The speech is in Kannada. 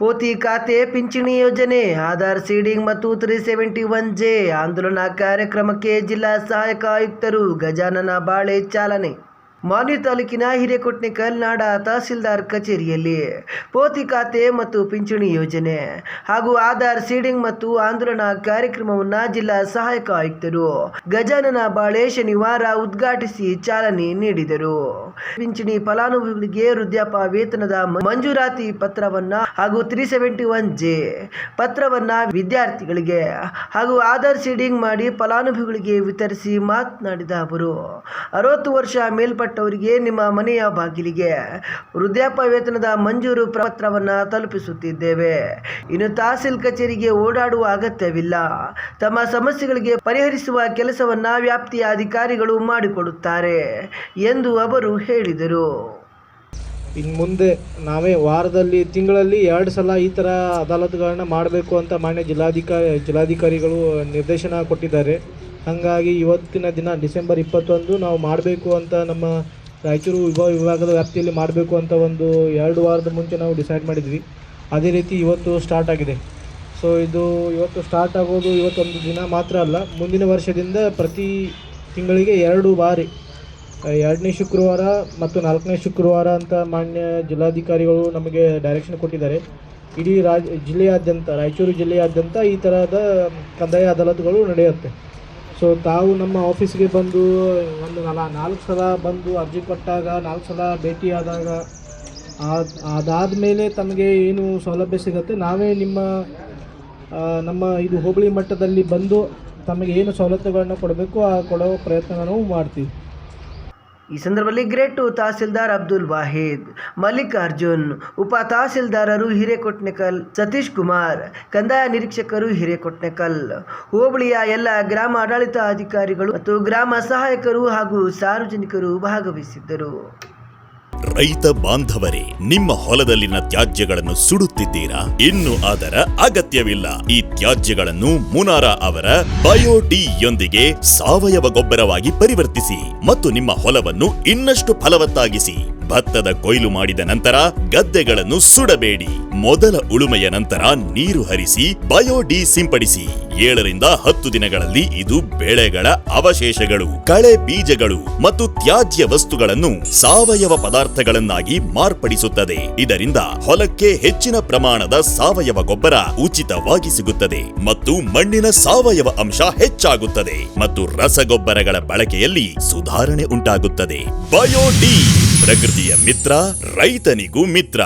ಪೋತಿ ಖಾತೆ ಪಿಂಚಣಿ ಯೋಜನೆ, ಆಧಾರ್ ಸೀಡಿಂಗ್ ಮತ್ತು ತ್ರೀ ಸೆವೆಂಟಿ ಒನ್ ಜೆ ಆಂದೋಲನ ಕಾರ್ಯಕ್ರಮಕ್ಕೆ ಜಿಲ್ಲಾ ಸಹಾಯಕ ಆಯುಕ್ತರು ಗಜಾನನ ಬಾಳೆ ಚಾಲನೆ. ಮಾನ್ಯ ತಾಲೂಕಿನ ಹಿರೇಕೊಟ್ನೆ ಕಲ್ನಾಡ ತಹಸೀಲ್ದಾರ್ ಕಚೇರಿಯಲ್ಲಿ ಪೋತಿ ಖಾತೆ ಮತ್ತು ಪಿಂಚಣಿ ಯೋಜನೆ ಹಾಗೂ ಆಧಾರ್ ಸೀಡಿಂಗ್ ಮತ್ತು ಆಂದೋಲನ ಕಾರ್ಯಕ್ರಮವನ್ನು ಜಿಲ್ಲಾ ಸಹಾಯಕ ಆಯುಕ್ತರು ಗಜಾನನ ಬಾಳೆ ಶನಿವಾರ ಉದ್ಘಾಟಿಸಿ ಚಾಲನೆ ನೀಡಿದರು. ಪಿಂಚಣಿ ಫಲಾನುಭವಿಗಳಿಗೆ ವೃದ್ಧಾಪ ವೇತನದ ಮಂಜೂರಾತಿ ಪತ್ರವನ್ನ ಹಾಗೂ ತ್ರೀ ಸೆವೆಂಟಿ ಒನ್ ಜೆ ಪತ್ರವನ್ನ ವಿದ್ಯಾರ್ಥಿಗಳಿಗೆ ಹಾಗೂ ಆಧಾರ್ ಸೀಡಿಂಗ್ ಮಾಡಿ ಫಲಾನುಭವಿಗಳಿಗೆ ವಿತರಿಸಿ ಮಾತನಾಡಿದ ಅವರು, ಅರವತ್ತು ವರ್ಷ ಮೇಲ್ಪಟ್ಟವರಿಗೆ ನಿಮ್ಮ ಮನೆಯ ಬಾಗಿಲಿಗೆ ವೃದ್ಧಾಪ್ಯ ವೇತನದ ಮಂಜೂರು ಪತ್ರವನ್ನು ತಲುಪಿಸುತ್ತಿದ್ದೇವೆ. ಇನ್ನು ತಹಸೀಲ್ ಕಚೇರಿಗೆ ಓಡಾಡುವ ಅಗತ್ಯವಿಲ್ಲ. ತಮ್ಮ ಸಮಸ್ಯೆಗಳಿಗೆ ಪರಿಹರಿಸುವ ಕೆಲಸವನ್ನ ವ್ಯಾಪ್ತಿಯ ಅಧಿಕಾರಿಗಳು ಮಾಡಿಕೊಡುತ್ತಾರೆ ಎಂದು ಅವರು ಹೇಳಿದರು. ಇನ್ನು ಮುಂದೆ ನಾವೇ ವಾರದಲ್ಲಿ, ತಿಂಗಳಲ್ಲಿ ಎರಡು ಸಲ ಈ ಥರ ಅದಾಲತ್ಗಳನ್ನ ಮಾಡಬೇಕು ಅಂತ ಮಾನ್ಯ ಜಿಲ್ಲಾಧಿಕಾರಿ, ಜಿಲ್ಲಾಧಿಕಾರಿಗಳು ನಿರ್ದೇಶನ ಕೊಟ್ಟಿದ್ದಾರೆ. ಹಾಗಾಗಿ ಇವತ್ತಿನ ದಿನ, ಡಿಸೆಂಬರ್ ಇಪ್ಪತ್ತೊಂದು ನಾವು ಮಾಡಬೇಕು ಅಂತ ನಮ್ಮ ರಾಯಚೂರು ವಿಭಾಗ ವಿಭಾಗದ ವ್ಯಾಪ್ತಿಯಲ್ಲಿ ಮಾಡಬೇಕು ಅಂತ ಒಂದು ಎರಡು ವಾರದ ಮುಂಚೆ ನಾವು ಡಿಸೈಡ್ ಮಾಡಿದ್ವಿ. ಅದೇ ರೀತಿ ಇವತ್ತು ಸ್ಟಾರ್ಟ್ ಆಗಿದೆ. ಸೊ ಇದು ಇವತ್ತು ಸ್ಟಾರ್ಟ್ ಆಗೋದು ಇವತ್ತೊಂದು ದಿನ ಮಾತ್ರ ಅಲ್ಲ, ಮುಂದಿನ ವರ್ಷದಿಂದ ಪ್ರತಿ ತಿಂಗಳಿಗೆ ಎರಡು ಬಾರಿ, ಎರಡನೇ ಶುಕ್ರವಾರ ಮತ್ತು ನಾಲ್ಕನೇ ಶುಕ್ರವಾರ ಅಂತ ಮಾನ್ಯ ಜಿಲ್ಲಾಧಿಕಾರಿಗಳು ನಮಗೆ ಡೈರೆಕ್ಷನ್ ಕೊಟ್ಟಿದ್ದಾರೆ. ಇಡೀ ರಾಜ್, ಜಿಲ್ಲೆಯಾದ್ಯಂತ, ರಾಯಚೂರು ಜಿಲ್ಲೆಯಾದ್ಯಂತ ಈ ಥರದ ಕಂದಾಯ ಅದಾಲತ್ಗಳು ನಡೆಯುತ್ತೆ. ಸೊ ತಾವು ನಮ್ಮ ಆಫೀಸ್ಗೆ ಬಂದು, ಒಂದು ನಲ, ನಾಲ್ಕು ಸಲ ಬಂದು ಅರ್ಜಿ ಕೊಟ್ಟಾಗ, ನಾಲ್ಕು ಸಲ ಭೇಟಿಯಾದಾಗ ಅದಾದ ಮೇಲೆ ತಮಗೆ ಏನು ಸೌಲಭ್ಯ ಸಿಗುತ್ತೆ? ನಾವೇ ನಿಮ್ಮ ನಮ್ಮ ಇದು ಹೋಬಳಿ ಮಟ್ಟದಲ್ಲಿ ಬಂದು ತಮಗೆ ಏನು ಸವಲತ್ತುಗಳನ್ನ ಕೊಡಬೇಕು, ಆ ಕೊಡೋ ಪ್ರಯತ್ನ ನಾವು ಮಾಡ್ತೀವಿ. ಈ ಸಂದರ್ಭದಲ್ಲಿ ಗ್ರೇಟ್ ಟು ತಹಸೀಲ್ದಾರ್ ಅಬ್ದುಲ್ ವಾಹಿದ್ ಮಲ್ಲಿಕಾರ್ಜುನ್ ಉಪ ತಹಸೀಲ್ದಾರರು ಹಿರೇಕೊಟ್ನೆಕಲ್ ಸತೀಶ್ ಕುಮಾರ್, ಕಂದಾಯ ನಿರೀಕ್ಷಕರು ಹಿರೇಕೊಟ್ನೆಕಲ್, ಹೋಬಳಿಯ ಎಲ್ಲ ಗ್ರಾಮ ಆಡಳಿತ ಅಧಿಕಾರಿಗಳು ಮತ್ತು ಗ್ರಾಮ ಸಹಾಯಕರು ಹಾಗೂ ಸಾರ್ವಜನಿಕರು ಭಾಗವಹಿಸಿದ್ದರು. ರೈತ ಬಾಂಧವರೇ, ನಿಮ್ಮ ಹೊಲದಲ್ಲಿನ ತ್ಯಾಜ್ಯಗಳನ್ನು ಸುಡುತ್ತಿದ್ದೀರಾ? ಇನ್ನು ಅದರ ಅಗತ್ಯವಿಲ್ಲ. ಈ ತ್ಯಾಜ್ಯಗಳನ್ನು ಮುನಾರ ಅವರ ಬಯೋಡಿ ಯೊಂದಿಗೆ ಸಾವಯವ ಗೊಬ್ಬರವಾಗಿ ಪರಿವರ್ತಿಸಿ ಮತ್ತು ನಿಮ್ಮ ಹೊಲವನ್ನು ಇನ್ನಷ್ಟು ಫಲವತ್ತಾಗಿಸಿ. ಭತ್ತದ ಕೊಯ್ಲು ಮಾಡಿದ ನಂತರ ಗದ್ದೆಗಳನ್ನು ಸುಡಬೇಡಿ. ಮೊದಲ ಉಳುಮೆಯ ನಂತರ ನೀರು ಹರಿಸಿ ಬಯೋಡಿ ಸಿಂಪಡಿಸಿ ಏಳರಿಂದ ಹತ್ತು ದಿನಗಳಲ್ಲಿ ಇದು ಬೆಳೆಗಳ ಅವಶೇಷಗಳು, ಕಳೆ ಬೀಜಗಳು ಮತ್ತು ತ್ಯಾಜ್ಯ ವಸ್ತುಗಳನ್ನು ಸಾವಯವ ಪದಾರ್ಥಗಳನ್ನಾಗಿ ಮಾರ್ಪಡಿಸುತ್ತದೆ. ಇದರಿಂದ ಹೊಲಕ್ಕೆ ಹೆಚ್ಚಿನ ಪ್ರಮಾಣದ ಸಾವಯವ ಗೊಬ್ಬರ ಉಚಿತವಾಗಿ ಸಿಗುತ್ತದೆ ಮತ್ತು ಮಣ್ಣಿನ ಸಾವಯವ ಅಂಶ ಹೆಚ್ಚಾಗುತ್ತದೆ ಮತ್ತು ರಸಗೊಬ್ಬರಗಳ ಬಳಕೆಯಲ್ಲಿ ಸುಧಾರಣೆ ಉಂಟಾಗುತ್ತದೆ. ಬಯೋಡಿ ಪ್ರಕೃತಿಯ ಮಿತ್ರ ರೈತನಿಗೂ ಮಿತ್ರ.